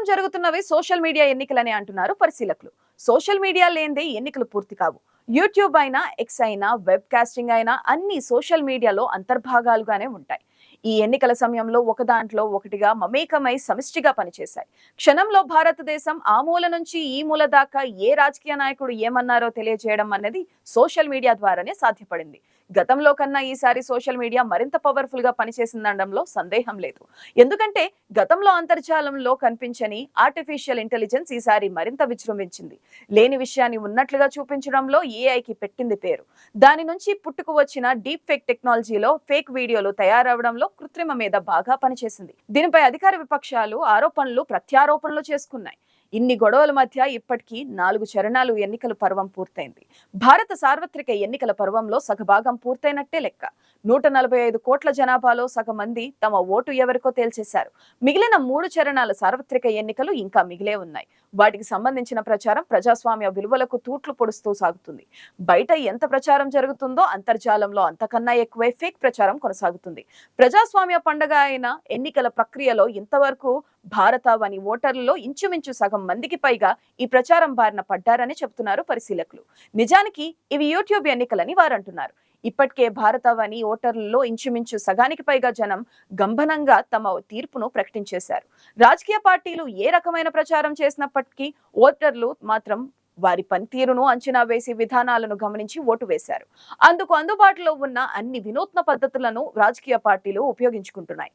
ప్రస్తుతం జరుగుతున్నవి social media ఎన్నికలనే అంటున్నారు పరిశీలకులు. సోషల్ మీడియా లేనిదే ఎన్నికలు పూర్తి కావు. యూట్యూబ్ అయినా ఎక్స్ అయినా వెబ్ కాస్టింగ్ అయినా అన్ని సోషల్ మీడియాలో అంతర్భాగాలుగానే ఉంటాయి. ఈ ఎన్నికల సమయంలో ఒక దాంట్లో ఒకటిగా మమేకమై సమిష్టిగా పనిచేశాయి. క్షణంలో భారతదేశం ఆ మూల నుంచి ఈ మూల దాకా ఏ రాజకీయ నాయకుడు ఏమన్నారో తెలియజేయడం అన్నది సోషల్ మీడియా ద్వారానే సాధ్యపడింది. గతంలో కన్నా ఈసారి సోషల్ మీడియా మరింత పవర్ఫుల్గా పనిచేసిందనడంలో సందేహం లేదు. ఎందుకంటే గతంలో అంతర్జాలంలో కనిపించని ఆర్టిఫిషియల్ ఇంటెలిజెన్స్ ఈసారి మరింత విజృంభించింది. లేని విషయాన్ని ఉన్నట్లుగా చూపించడంలో ఏఐకి పెట్టింది పేరు. దాని నుంచి పుట్టుకు వచ్చిన డీప్ ఫేక్ టెక్నాలజీలో ఫేక్ వీడియోలు తయారవడంలో కృత్రిమ మీద బాగా పనిచేసింది. దీనిపై అధికార విపక్షాలు ఆరోపణలు ప్రత్యారోపణలు చేసుకున్నాయి. ఇన్ని గొడవల మధ్య ఇప్పటికీ నాలుగు చరణాలు ఎన్నికల పర్వం పూర్తయింది. భారత సార్వత్రిక ఎన్నికల పర్వంలో సగభాగం పూర్తయినట్టే లెక్క. నూట నలభై ఐదు కోట్ల జనాభాలో సగం మంది తమ ఓటు ఎవరికో తేల్చేశారు. మిగిలిన మూడు చరణాల సార్వత్రిక ఎన్నికలు ఇంకా మిగిలే ఉన్నాయి. వాటికి సంబంధించిన ప్రచారం ప్రజాస్వామ్య విలువలకు తూట్లు పొడుస్తూ సాగుతుంది. బయట ఎంత ప్రచారం జరుగుతుందో అంతర్జాలంలో అంతకన్నా ఎక్కువే ఫేక్ ప్రచారం కొనసాగుతుంది. ప్రజాస్వామ్య పండగ అయిన ఎన్నికల ప్రక్రియలో ఇంతవరకు భారతావని ఓటర్లలో ఇంచుమించు సగం మందికి పైగా ఈ ప్రచారం బారిన పడ్డారని చెబుతున్నారు పరిశీలకులు. నిజానికి ఇవి యూట్యూబ్ ఎన్నికలని వారంటున్నారు. ఇప్పటికే భారతావని ఓటర్లలో ఇంచుమించు సగానికి పైగా జనం గంభనంగా తమ తీర్పును ప్రకటించేశారు. రాజకీయ పార్టీలు ఏ రకమైన ప్రచారం చేసినప్పటికీ ఓటర్లు మాత్రం వారి పనితీరును అంచనా వేసి విధానాలను గమనించి ఓటు వేశారు. అందుకు అందుబాటులో ఉన్న అన్ని వినూత్న పద్ధతులను రాజకీయ పార్టీలు ఉపయోగించుకుంటున్నాయి.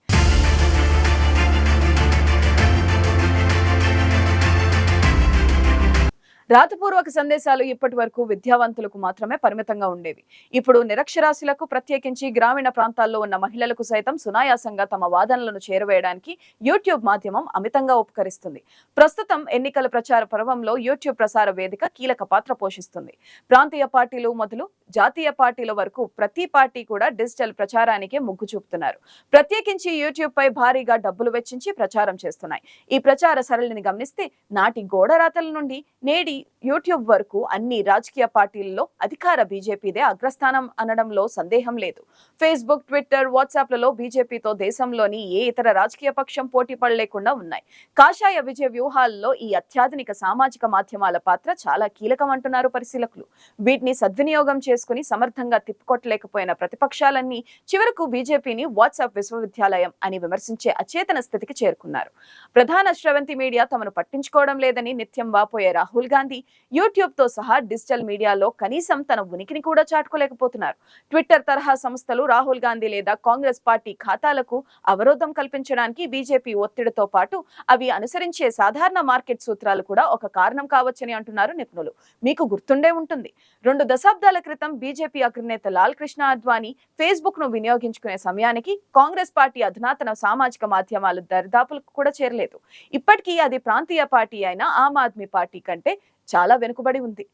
రాతపూర్వక సందేశాలు ఇప్పటి వరకు విద్యావంతులకు మాత్రమే పరిమితంగా ఉండేవి. ఇప్పుడు నిరక్షరాస్యులకు ప్రత్యేకించి గ్రామీణ ప్రాంతాల్లో ఉన్న మహిళలకు సైతం సునాయాసంగా తమ వాదనలను చేరవేయడానికి యూట్యూబ్ మాధ్యమం అమితంగా ఉపకరిస్తుంది. ప్రస్తుతం ఎన్నికల ప్రచార పర్వంలో యూట్యూబ్ ప్రసార వేదిక కీలక పాత్ర పోషిస్తుంది. ప్రాంతీయ పార్టీలు మొదలు జాతీయ పార్టీల వరకు ప్రతి పార్టీ కూడా డిజిటల్ ప్రచారానికే మొగ్గు చూపుతున్నారు. ప్రత్యేకించి యూట్యూబ్ పై భారీగా డబ్బులు వెచ్చించి ప్రచారం చేస్తున్నాయి. ఈ ప్రచార సరళిని గమనిస్తే నాటి గోడరాతల నుండి నేడి యూట్యూబ్ వరకు అన్ని రాజకీయ పార్టీల్లో అధికార బీజేపీదే అగ్రస్థానం అనడంలో సందేహం లేదు. ఫేస్బుక్ ట్విట్టర్ వాట్సాప్లలో బీజేపీతో దేశంలోని ఏ ఇతర రాజకీయ పక్షం పోటీ పడలేకుండా ఉన్నాయి. కాషాయ విజయ వ్యూహాల్లో ఈ అత్యాధునిక సామాజిక మాధ్యమాల పాత్ర చాలా కీలకం అంటున్నారు పరిశీలకులు. వీటిని సద్వినియోగం చేసుకుని సమర్థంగా తిప్పుకొట్టలేకపోయిన ప్రతిపక్షాలన్నీ చివరకు బీజేపీని వాట్సాప్ విశ్వవిద్యాలయం అని విమర్శించే అచేతన స్థితికి చేరుకున్నారు. ప్రధాన శ్రవంతి మీడియా తమను పట్టించుకోవడం లేదని నిత్యం వాపోయే రాహుల్ గాంధీ యూట్యూబ్తో సహా డిజిటల్ మీడియాలో కనీసం తన ఉనికిని కూడా చాటుకోలేకపోతున్నారు. ట్విట్టర్ తరహా సంస్థలు రాహుల్ గాంధీ లేదా కాంగ్రెస్ పార్టీ ఖాతాలకు అవరోధం కల్పించడానికి బీజేపీ ఒత్తిడితో పాటు అవి అనుసరించే సాధారణ మార్కెట్ సూత్రాలు కూడా ఒక కారణం కావచ్చని అంటున్నారు నిపుణులు. మీకు గుర్తుండే ఉంటుంది. రెండు దశాబ్దాల క్రితం బీజేపీ అగ్రనేత లాల్ కృష్ణ అద్వానీ ఫేస్బుక్ను వినియోగించుకునే సమయానికి కాంగ్రెస్ పార్టీ అధునాతన సామాజిక మాధ్యమాలు దరిదాపులకు కూడా చేరలేదు. ఇప్పటికీ అది ప్రాంతీయ పార్టీ అయిన ఆమ్ ఆద్మీ పార్టీ కంటే చాలా వెనుకబడి ఉంది.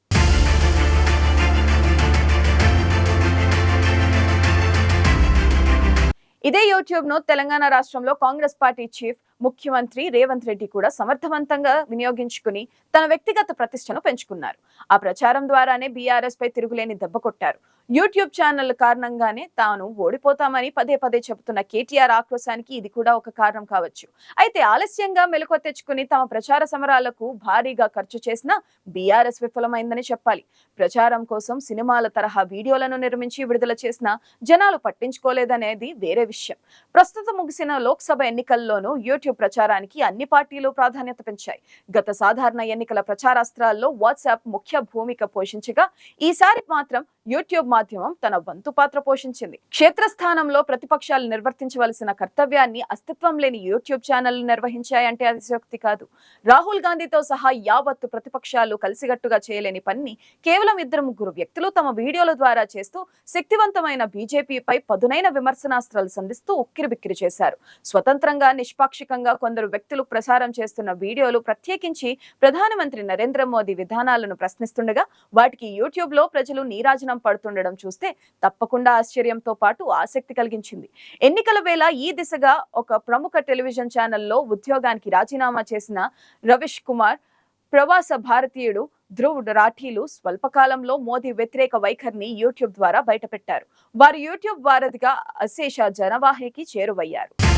ఇదే యూట్యూబ్ను తెలంగాణ రాష్ట్రంలో కాంగ్రెస్ పార్టీ చీఫ్ ముఖ్యమంత్రి రేవంత్ రెడ్డి కూడా సమర్థవంతంగా వినియోగించుకుని తన వ్యక్తిగత ప్రతిష్టను పెంచుకున్నారు. ఆ ప్రచారం ద్వారానే బీఆర్ఎస్ పై తిరుగులేని దెబ్బ కొట్టారు. యూట్యూబ్ ఛానల్ కారణంగానే తాను ఓడిపోతామని పదే పదే చెబుతున్న కేటీఆర్ ఆక్రోశానికి ఇది కూడా ఒక కారణం కావచ్చు. అయితే ఆలస్యంగా మెలకువ తెచ్చుకుని తమ ప్రచార సమరాలకు భారీగా ఖర్చు చేసిన బీఆర్ఎస్ విఫలమైందని చెప్పాలి. ప్రచారం కోసం సినిమాల తరహా వీడియోలను నిర్మించి విడుదల చేసిన జనాలు పట్టించుకోలేదనేది వేరే విషయం. ప్రస్తుతం ముగిసిన లోక్సభ ఎన్నికల్లోనూ యూట్యూబ్ ప్రచారానికి అన్ని పార్టీలు ప్రాధాన్యత పెంచాయి. గత సాధారణ ఎన్నికల ప్రచారాస్త్రాల్లో వాట్సాప్ ముఖ్య భూమిక పోషించగా ఈసారి మాత్రం యూట్యూబ్ మాధ్యమం తన వంతు పాత్ర పోషించింది. క్షేత్రస్థానంలో ప్రతిపక్షాలు నిర్వర్తించవలసిన కర్తవ్యాన్ని అస్తిత్వం లేని యూట్యూబ్ ఛానళ్ళు నిర్వహించాయంటే అతిశయోక్తి కాదు. రాహుల్ గాంధీతో సహా యావత్తు ప్రతిపక్షాలు కలిసిగట్టుగా చేయలేని పని కేవలం ఇద్దరు ముగ్గురు వ్యక్తులు తమ వీడియోల ద్వారా చేస్తూ శక్తివంతమైన బీజేపీపై పదునైన విమర్శనాస్త్రాలు సంధిస్తూ ఉక్కిరిబిక్కిరి చేశారు. స్వతంత్రంగా నిష్పాక్షికంగా కొందరు వ్యక్తులు ప్రసారం చేస్తున్న వీడియోలు ప్రత్యేకించి ప్రధానమంత్రి నరేంద్ర మోదీ విధానాలను ప్రశ్నిస్తుండగా వాటికి యూట్యూబ్లో ప్రజలు నీరాజన పడుతుండడం చూస్తే తప్పకుండా ఆశ్చర్యంతో పాటు ఆసక్తి కలిగించింది. ఎన్నికల వేళ ఈ దిశగా ఒక ప్రముఖ టెలివిజన్ ఛానల్లో ఉద్యోగానికి రాజీనామా చేసిన రవిష్ కుమార్ ప్రవాస భారతీయుడు ధ్రువ్ రాఠీలు స్వల్పకాలంలో మోదీ వ్యతిరేక వైఖరిని యూట్యూబ్ ద్వారా బయటపెట్టారు. వారు యూట్యూబ్ వారధిగా అశేష జనవాహికి చేరువయ్యారు.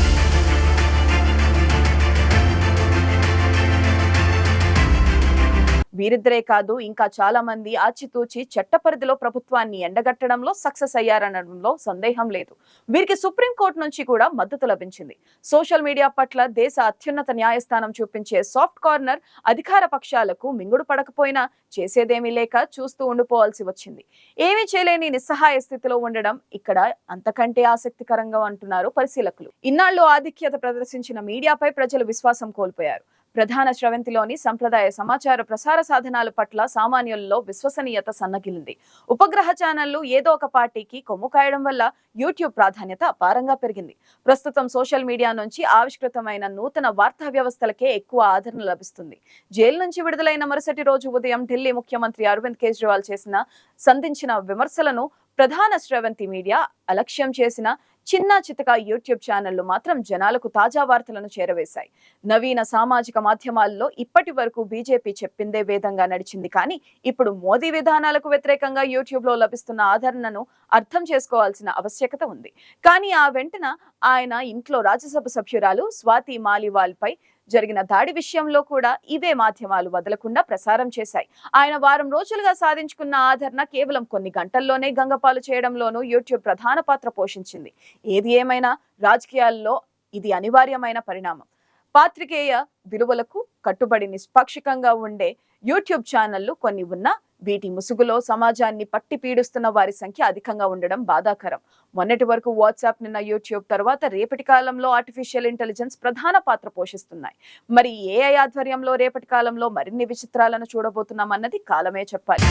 వీరిద్దరే కాదు ఇంకా చాలా మంది ఆచితూచి చట్ట పరిధిలో ప్రభుత్వాన్ని ఎండగట్టడంలో సక్సెస్ అయ్యారనడంలో సందేహం లేదు. వీరికి సుప్రీంకోర్టు నుంచి కూడా మద్దతు లభించింది. సోషల్ మీడియా పట్ల దేశ అత్యున్నత న్యాయస్థానం చూపించే సాఫ్ట్ కార్నర్ అధికార పక్షాలకు మింగుడు పడకపోయినా చేసేదేమీ లేక చూస్తూ ఉండిపోవాల్సి వచ్చింది. ఏమీ చేయలేని నిస్సహాయ స్థితిలో ఉండడం ఇక్కడ అంతకంటే ఆసక్తికరంగా అంటున్నారు పరిశీలకులు. ఇన్నాళ్ళు ఆధిక్యత ప్రదర్శించిన మీడియాపై ప్రజలు విశ్వాసం కోల్పోయారు. ప్రధాన స్రవంతిలోని సంప్రదాయ సమాచార ప్రసార సాధనాల పట్ల సామాన్యుల్లో విశ్వసనీయత సన్నగిలింది. ఉపగ్రహ ఛానళ్ళు ఏదో ఒక పార్టీకి కొమ్ము కాయడం వల్ల యూట్యూబ్ ప్రాధాన్యత అపారంగా పెరిగింది. ప్రస్తుతం సోషల్ మీడియా నుంచి ఆవిష్కృతమైన నూతన వార్తా వ్యవస్థలకే ఎక్కువ ఆదరణ లభిస్తుంది. జైలు నుంచి విడుదలైన మరుసటి రోజు ఉదయం ఢిల్లీ ముఖ్యమంత్రి అరవింద్ కేజ్రీవాల్ చేసిన సంధించిన విమర్శలను ప్రధాన స్రవంతి మీడియా అలక్ష్యం చేసిన చిన్న చితక యూట్యూబ్ ఛానళ్ళు మాత్రం జనాలకు తాజా వార్తలను చేరవేశాయి. నవీన సామాజిక మాధ్యమాల్లో ఇప్పటి వరకు బీజేపీ చెప్పిందే వేదంగా నడిచింది కానీ ఇప్పుడు మోదీ విధానాలకు వ్యతిరేకంగా యూట్యూబ్లో లభిస్తున్న ఆదరణను అర్థం చేసుకోవాల్సిన ఆవశ్యకత ఉంది. కానీ ఆ వెంటన ఆయన ఇంట్లో రాజ్యసభ సభ్యురాలు స్వాతి మాలివాల్ పై జరిగిన దాడి విషయంలో కూడా ఇవే మాధ్యమాలు వదలకుండా ప్రసారం చేశాయి. ఆయన వారం రోజులుగా సాధించుకున్న ఆదరణ కేవలం కొన్ని గంటల్లోనే గంగపాలు చేయడంలోనూ యూట్యూబ్ ప్రధాన పాత్ర పోషించింది. ఏది ఏమైనా రాజకీయాల్లో ఇది అనివార్యమైన పరిణామం. పాత్రికేయ విలువలకు కట్టుబడి నిష్పాక్షికంగా ఉండే యూట్యూబ్ ఛానళ్ళు కొన్ని ఉన్నా వీటి ముసుగులో సమాజాన్ని పట్టి పీడిస్తున్న వారి సంఖ్య అధికంగా ఉండడం బాధాకరం. మొన్నటి వరకు వాట్సాప్ నిన్న యూట్యూబ్ తర్వాత రేపటి కాలంలో ఆర్టిఫిషియల్ ఇంటెలిజెన్స్ ప్రధాన పాత్ర పోషిస్తున్నాయి. మరి ఏఐ ఆధ్వర్యంలో రేపటి కాలంలో మరిన్ని విచిత్రాలను చూడబోతున్నామన్నది కాలమే చెప్పాలి.